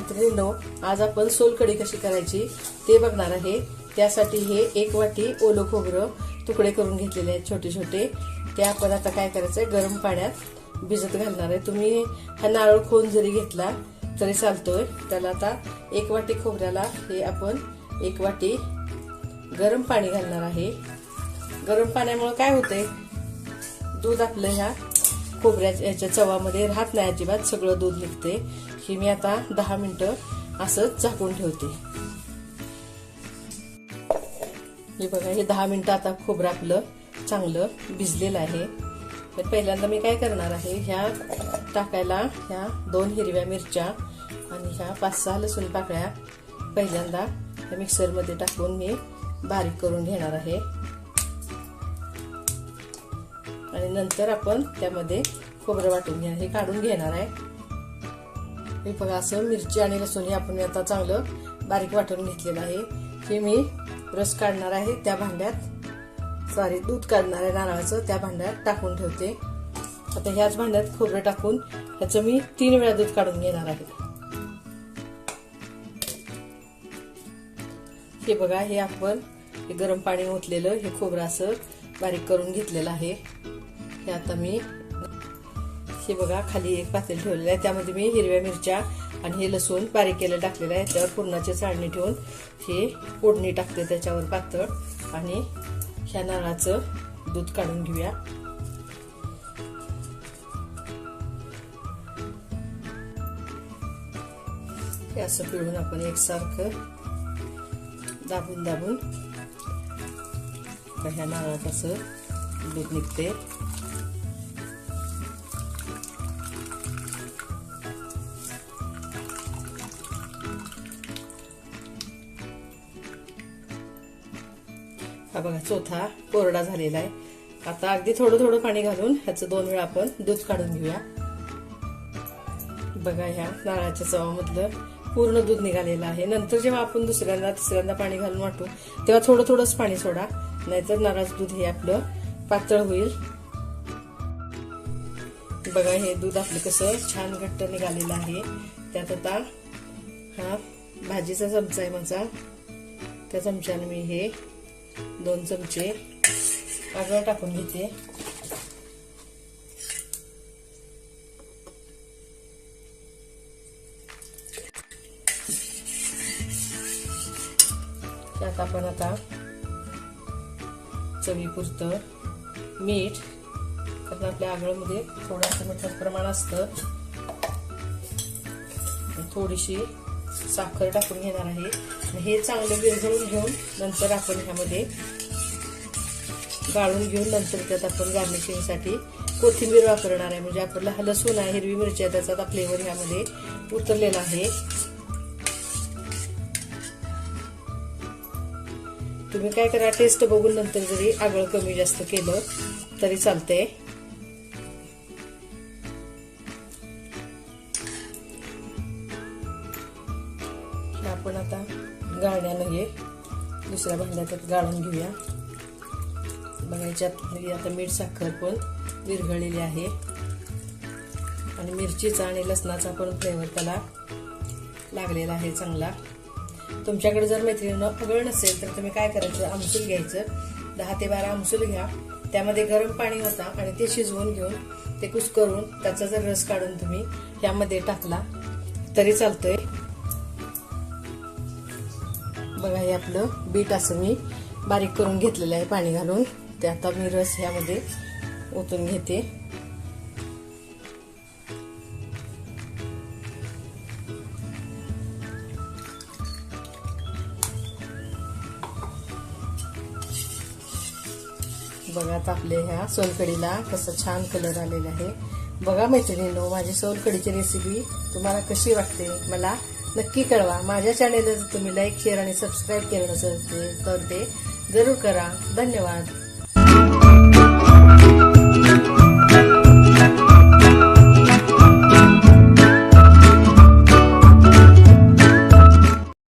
मैत्रिणींनो आज आपण सोलकढी कशी करायची ते बघणार आहे. त्यासाठी हे एक वाटी ओलं खोबरं तुकडे करून घेतलेले आहेत छोटे छोटे ते आपण आता काय करायचंय गरम पाण्यात भिजत घालणार आहे. तुम्ही हा नारळ खोन जरी घेतला तरी चालतोय. त्याला आता एक वाटी खोबऱ्याला हे आपण एक वाटी गरम पाणी घालणार आहे. गरम पाण्यामुळे काय होते दूध आपलं ह्या खोबऱ्याच्या ह्याच्या चवामध्ये राहत नाही अजिबात. सगळं दूध निघते की मी आता दहा मिनटं असंच झाकून ठेवते. हे बघा हे दहा मिनिटं आता खोबरं आपलं चांगलं भिजलेलं आहे. तर पहिल्यांदा मी काय करणार आहे ह्या टाकायला ह्या दोन हिरव्या मिरच्या आणि ह्या पाच सहा लसूण पाकळ्या पहिल्यांदा ह्या मिक्सरमध्ये टाकून मी बारीक करून घेणार आहे. आणि नंतर आपण त्यामध्ये खोबरं वाटून घेणार हे काढून घेणार आहे. हे बघा असं मिरची आणि लसूण हे आपण आता चांगलं बारीक वाटून घेतलेलं आहे. हे मी रस काढणार आहे त्या भांड्यात. सॉरी दूध काढणार आहे नारळाचं त्या भांड्यात टाकून ठेवते. आता ह्याच भांड्यात खोबरं टाकून ह्याचं मी तीन वेळा दूध काढून घेणार आहे. हे बघा हे आपण हे गरम पाणी ओतलेलं हे खोबरं असं बारीक करून घेतलेलं आहे. हे आता मी हे बघा खाली एक पातेल ठेवलेलं आहे. त्यामध्ये मी हिरव्या मिरच्या आणि हे लसूण बारीक केलं टाकलेलं आहे. त्यावर पुरणाची चाळणी ठेवून हे फोडणी टाकते त्याच्यावर पातळ. आणि ह्या नारळाचं दूध काढून घेऊया. हे असं पिळून आपण एकसारखं दाबून दाबून ह्या नारळात असं दूध निघते हा बघा चौथा कोरडा झालेला आहे. आता अगदी थोडं थोडं पाणी घालून ह्याचं दोन वेळा आपण दूध काढून घेऊया. बघा ह्या नारळाच्या चवामधलं पूर्ण दूध निघालेलं आहे. नंतर जेव्हा आपण दुसऱ्यांदा तिसऱ्यांदा पाणी घालून वाटू तेव्हा थोडं थोडंच पाणी सोडा. नाहीतर नारळाचं दूध हे आपलं पातळ होईल. बघा हे दूध आपलं कसं छान घट्ट निघालेलं आहे. त्यात आता हा भाजीचा चमचा आहे माझा. त्या चमच्याने मी हे दोन चमचे. आगळ टाकून घेते. त्यात आपण आता चवीपुरतं मीठ कारण आपल्या आगळमध्ये थोडंसं मिठाचं प्रमाण असतं. थोडीशी साखर टाकून घेणार आहे. हे चांगलं विरघळून घेऊन नंतर आपण ह्यामध्ये गाळून घेऊन नंतर त्यात आपण गार्निशिंगसाठी कोथिंबीर वापरणार आहे. म्हणजे आपल्याला लसूण आहे हिरवी मिरची आहे त्याचा फ्लेवर ह्यामध्ये उतरलेला आहे. तुम्ही काय करा टेस्ट बघून नंतर जरी आगळ कमी जास्त केलं तरी चालतंय. गाळण्यानं हे दुसऱ्या भांड्यात गाळून घेऊया. बघायच्यात आता मीठ साखर पण विरघळलेली आहे. आणि मिरचीचा आणि लसणाचा पण फ्लेवर त्याला लागलेला आहे चांगला. तुमच्याकडे जर मैत्रिणीनं उगळ नसेल तर तुम्ही काय करायचं? आमसूल घ्यायचं. दहा ते बारा आमसूल घ्या. त्यामध्ये गरम पाणी होता आणि ते शिजवून घेऊन ते कुस्करून त्याचा जर रस काढून तुम्ही ह्यामध्ये टाकला तरी चालतोय. बघा हे आपलं बीट असं मी बारीक करून घेतलेलं आहे पाणी घालून. ते आता मी रस ह्यामध्ये ओतून घेते. बघा आता आपल्या ह्या सोलकडीला कसं छान कलर आलेला आहे. बघा मैत्रिणींनो माझी सोलकडीची रेसिपी तुम्हाला कशी वाटते? मला नक्की कळवा. माझ्या चॅनेलला जर तुम्ही लाईक शेअर आणि सबस्क्राईब केलं नसेल तर ते जरूर करा. धन्यवाद.